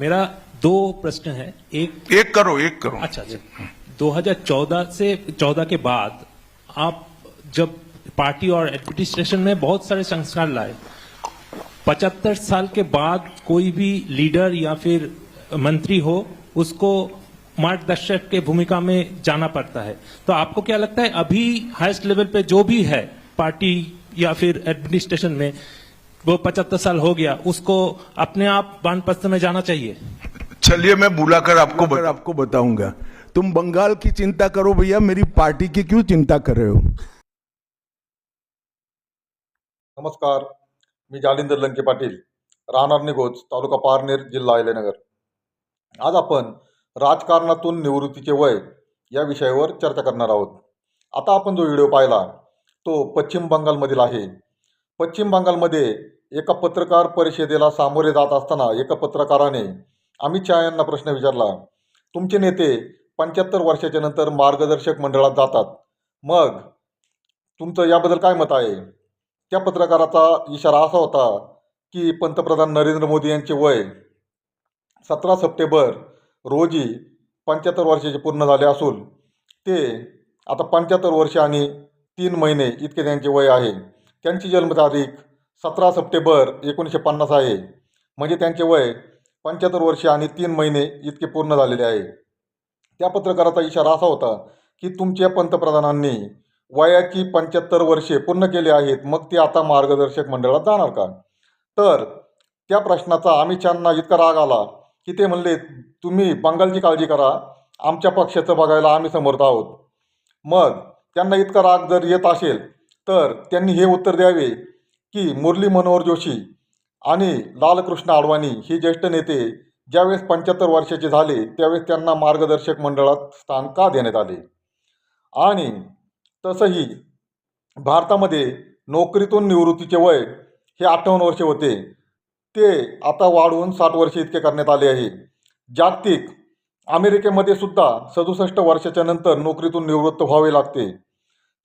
मेरा दो प्रश्न है। एक एक करो एक करो। अच्छा अच्छा। 2014 से 14 के बाद आप जब पार्टी और एडमिनिस्ट्रेशन में बहुत सारे संस्कार लाए पचहत्तर साल के बाद कोई भी लीडर या फिर मंत्री हो उसको मार्गदर्शक के भूमिका में जाना पड़ता है। तो आपको क्या लगता है अभी हाईएस्ट लेवल पे जो भी है पार्टी या फिर एडमिनिस्ट्रेशन में वो पचहत्तर साल हो गया उसको अपने आप वानप्रस्थ में जाना चाहिए। चलिए मैं बुलाकर आपको बता आपको बताऊँगा। तुम बंगाल की चिंता करो भैया मेरी पार्टी की क्यों चिंता कर रहे हो? नमस्कार मी जालिंदर लंके पाटील राहणार निगोज तालुका पारनेर जिल्हा अहिलेनगर आज आपण राजकारणातून निवृत्तीचे वय या विषयावर चर्चा करणार आहोत. आता आपण जो व्हिडिओ पाहिला तो पश्चिम बंगालमधील आहे. पश्चिम बंगालमध्ये एका पत्रकार परिषदेला सामोरे जात असताना एका पत्रकाराने अमित शहा यांना प्रश्न विचारला तुमचे नेते पंच्याहत्तर वर्षाच्या नंतर मार्गदर्शक मंडळात जातात. मग तुमचं याबद्दल काय मत आहे? त्या पत्रकाराचा इशारा असा होता की पंतप्रधान नरेंद्र मोदी यांचे वय सतरा सप्टेंबर रोजी पंच्याहत्तर वर्षाचे पूर्ण झाले असून ते आता पंच्याहत्तर वर्ष आणि तीन महिने इतके त्यांचे वय आहे. त्यांची जन्मतारीख सतरा सप्टेंबर एकोणीसशे पन्नास आहे. म्हणजे त्यांचे वय पंच्याहत्तर वर्ष आणि तीन महिने इतके पूर्ण झालेले आहे. त्या पत्रकाराचा इशारा असा होता की तुमच्या पंतप्रधानांनी वयाची पंच्याहत्तर वर्षे पूर्ण केली आहेत मग ते आता मार्गदर्शक मंडळात जाणार का? तर त्या प्रश्नाचा अमित शहांना इतका राग आला की ते म्हणले तुम्ही बंगालची काळजी करा आमच्या पक्षाचं बघायला आम्ही समर्थ आहोत. मग त्यांना इतका राग जर येत असेल तर त्यांनी हे उत्तर द्यावे की मुरली मनोहर जोशी आणि लालकृष्ण आडवाणी हे ज्येष्ठ नेते ज्यावेळेस पंच्याहत्तर वर्षाचे झाले त्यावेळेस त्यांना मार्गदर्शक मंडळात स्थान का देण्यात आले? आणि तसंही भारतामध्ये नोकरीतून निवृत्तीचे वय हे अठ्ठावन्न वर्षे होते. ते आता वाढवून साठ वर्षे इतके करण्यात आले आहे. जागतिक अमेरिकेमध्ये सुद्धा सदुसष्ट वर्षाच्या नंतर नोकरीतून निवृत्त व्हावे लागते.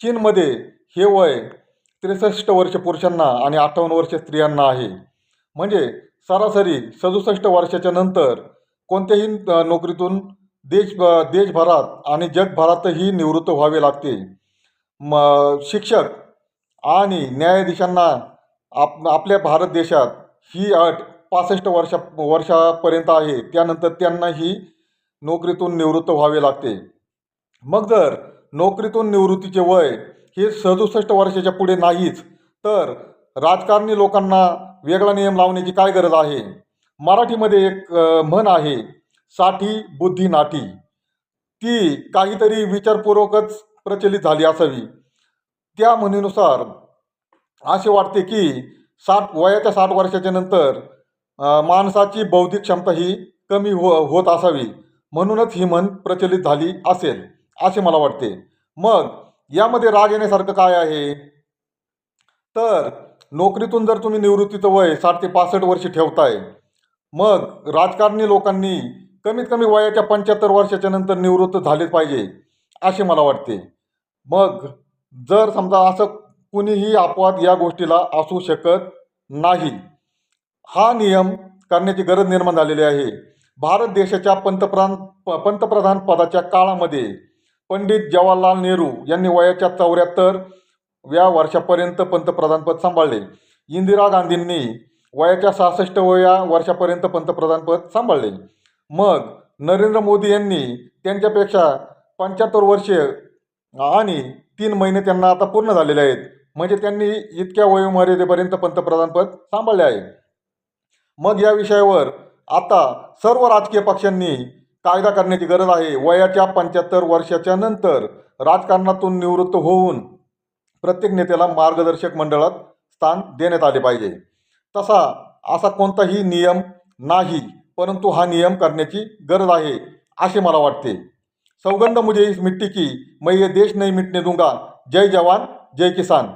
चीनमध्ये हे वय त्रेसष्ट वर्ष पुरुषांना आणि अठ्ठावन्न वर्ष स्त्रियांना आहे. म्हणजे सरासरी सदुसष्ट वर्षाच्या नंतर कोणत्याही नोकरीतून देश देशभरात आणि जगभरातही निवृत्त व्हावे लागते. म शिक्षक आणि न्यायाधीशांना आप आपल्या भारत देशात ही अट पासष्ट वर्षा वर्षापर्यंत आहे. त्यानंतर त्यांनाही नोकरीतून निवृत्त व्हावे लागते. मग जर नोकरीतून निवृत्तीचे वय हे सदुसष्ट वर्षाच्या पुढे नाहीच. तर राजकारणी लोकांना वेगळा नियम लावण्याची काय गरज आहे? मराठीमध्ये एक म्हण आहे साठी बुद्धी नाटी ती काहीतरी विचारपूर्वकच प्रचलित झाली असावी. त्या म्हणीनुसार असे वाटते की साठ वयाच्या साठ वर्षाच्या नंतर माणसाची बौद्धिक क्षमता ही कमी हो होत असावी. म्हणूनच ही म्हण प्रचलित झाली असेल असे मला वाटते. मग यामध्ये राग येण्यासारखं काय आहे? तर नोकरीतून जर तुम्ही निवृत्तीचं वय साठ ते पासष्ट वर्षी ठेवताय मग राजकारणी लोकांनी कमीत कमी वयाच्या पंच्याहत्तर वर्षाच्या नंतर निवृत्त झालेच पाहिजे असे मला वाटते. मग जर समजा असं कुणीही अपवाद या गोष्टीला असू शकत नाही हा नियम करण्याची गरज निर्माण झालेली आहे. भारत देशाच्या पंतप्रधान प- पंतप्रधान पदाच्या काळामध्ये पंडित जवाहरलाल नेहरू यांनी वयाच्या चौऱ्याहत्तर व्या वर्षापर्यंत पंतप्रधानपद सांभाळले. इंदिरा गांधींनी वयाच्या सहासष्ट वया वर्षापर्यंत पंतप्रधानपद सांभाळले. मग नरेंद्र मोदी यांनी त्यांच्यापेक्षा पंच्याहत्तर वर्षे आणि तीन महिने त्यांना आता पूर्ण झालेले आहेत. म्हणजे त्यांनी इतक्या वयोमर्यादेपर्यंत पंतप्रधानपद सांभाळले आहे. मग या विषयावर आता सर्व राजकीय पक्षांनी कायदा करण्याची गरज आहे. वयाच्या पंच्याहत्तर वर्षाच्या नंतर राजकारणातून निवृत्त होऊन प्रत्येक नेत्याला मार्गदर्शक मंडळात स्थान देण्यात आले पाहिजे. तसा असा कोणताही नियम नाही परंतु हा नियम करण्याची गरज आहे असे मला वाटते. सौगंध मुझे इस मिट्टी की मैं ये देश नहीं मिटने दूंगा. जय जवान जय किसान.